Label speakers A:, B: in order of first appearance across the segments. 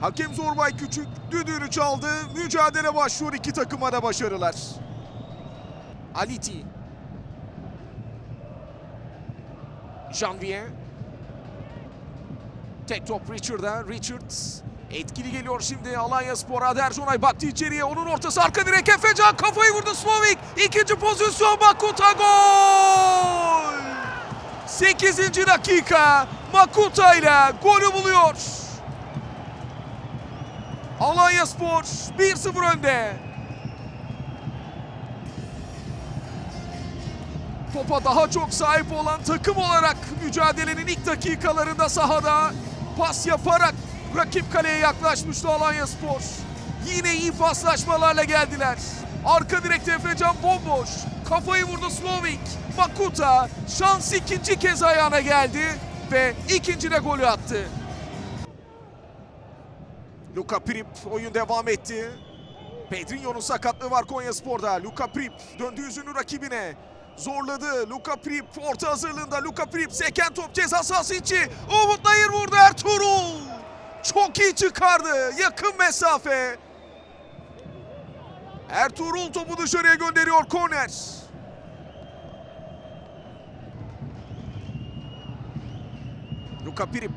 A: Hakem Zorbay Küçük düdüğünü çaldı. Mücadele başlıyor iki takıma da başarılar. Aliti. Janvier. Tek top Richard'a. Richard etkili geliyor şimdi Alanya Spor. Aderjonay baktı içeriye. Onun ortası arka direk Efecan kafayı vurdu Slovik. İkinci pozisyon Makuta gol. 8. dakika Makuta ile golü buluyor. Alanya Spor 1-0 önde. Topa daha çok sahip olan takım olarak mücadelenin ilk dakikalarında sahada pas yaparak rakip kaleye yaklaşmıştı Alanya Spor. Yine iyi paslaşmalarla geldiler. Arka direkte Efecan bomboş. Kafayı vurdu Slovik. Makuta şans ikinci kez ayağına geldi ve ikinci de golü attı. Luka Prip oyun devam etti. Pedrinho'nun sakatlığı var Konya Spor'da. Luka Prip döndü yüzünü rakibine. Zorladı. Luka Prip orta hazırlığında. Luka Prip seken top ceza sahası içi. Umut Nayır vurdu Ertuğrul. Çok iyi çıkardı. Yakın mesafe. Ertuğrul topu dışarıya gönderiyor korner. Luka Prip.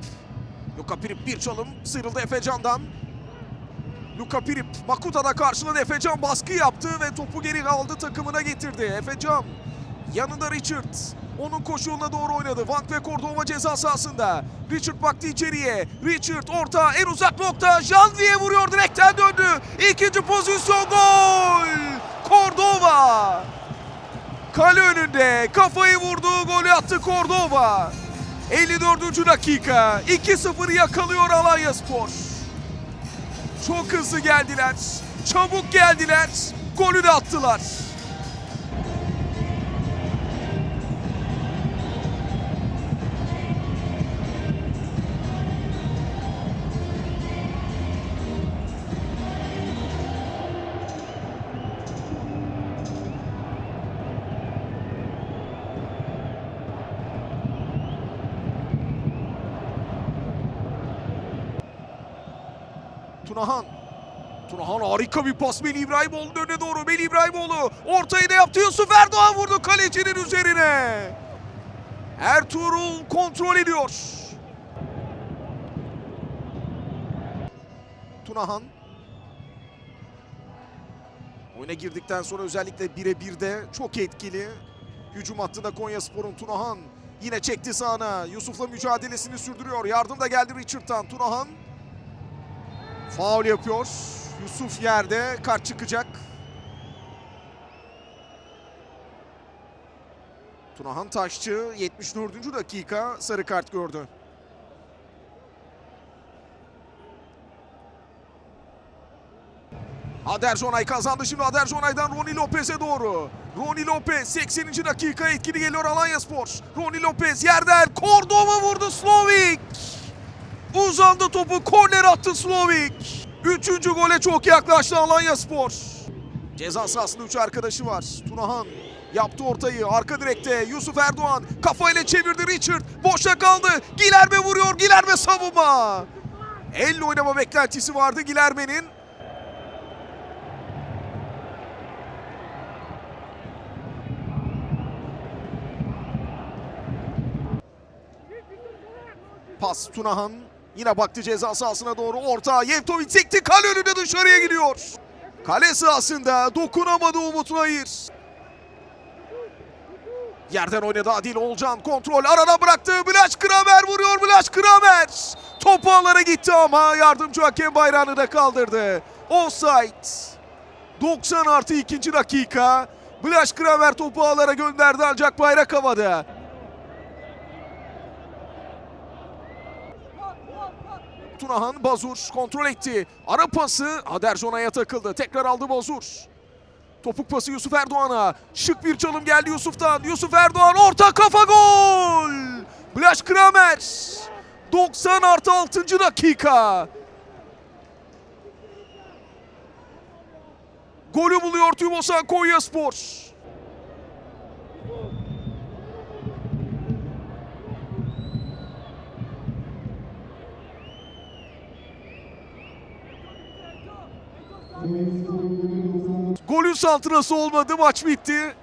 A: Luka Prip bir çalım sıyrıldı Efecan'dan. Luka Prip Makuta'da karşıladı. Efecan baskı yaptı ve topu geri aldı takımına getirdi. Efecan yanında Richard. Onun koşu yoluna doğru oynadı. Vank ve Cordova ceza sahasında. Richard baktı içeriye. Richard orta en uzak nokta. Janvier vuruyor direkten döndü. İkinci pozisyon gol. Cordova. Kale önünde kafayı vurdu. Golü attı Cordova. 54. dakika 2-0 yakalıyor Alanya Spor. Çok hızlı geldiler. Çabuk geldiler. Golü de attılar. Tunahan. Tunahan harika bir pas Melih İbrahimoğlu'nun önüne doğru. Melih İbrahimoğlu ortayı da yaptı. Yusuf Erdoğan vurdu kalecinin üzerine. Ertuğrul kontrol ediyor. Tunahan. Oyuna girdikten sonra özellikle birebirde çok etkili. Hücum hattında Konya Spor'un Tunahan yine çekti sağına. Yusuf'la mücadelesini sürdürüyor. Yardım da geldi Richard'tan. Tunahan Faul yapıyor. Yusuf yerde. Kart çıkacak. Tunahan Taşçı 74. dakika sarı kart gördü. Aderjonay kazandı şimdi Aderjonay'dan Roni Lopez'e doğru. Roni Lopez 80. dakika etkili geliyor Alanya Spor. Roni Lopez yerden Cordova vurdu Slovik. Uzandı topu korner attı Slovik. Üçüncü gole çok yaklaştı Alanya Spor. Ceza sahasında üç arkadaşı var. Tunahan yaptı ortayı arka direkte Yusuf Erdoğan kafayla çevirdi Richard boşa kaldı Gilerme vuruyor Gilerme savunma elle oynama beklentisi vardı Gilerme'nin Pas Tunahan. Yine baktı ceza sahasına doğru. Orta Yevtovic sekti. Kale önünde dışarıya gidiyor. Kale sahasında dokunamadı Umut Nayır. Yerden oynadı Adil Olcan. Kontrol arada bıraktı. Blaş Kramer vuruyor. Blaş Kramer. Topu ağlara gitti ama yardımcı hakem bayrağını da kaldırdı. Offside. 90 artı 2. dakika. Blaş Kramer topu ağlara gönderdi ancak bayrak havada. Tunahan Bazur kontrol etti. Ara pası Aderjona'ya takıldı. Tekrar aldı Bazur. Topuk pası Yusuf Erdoğan'a. Şık bir çalım geldi Yusuf'tan. Yusuf Erdoğan orta kafa gol. Blaş Kramer. 90 artı 6. dakika. Golü buluyor Tümosan Konya Spor. Golün santrası olmadı maç bitti.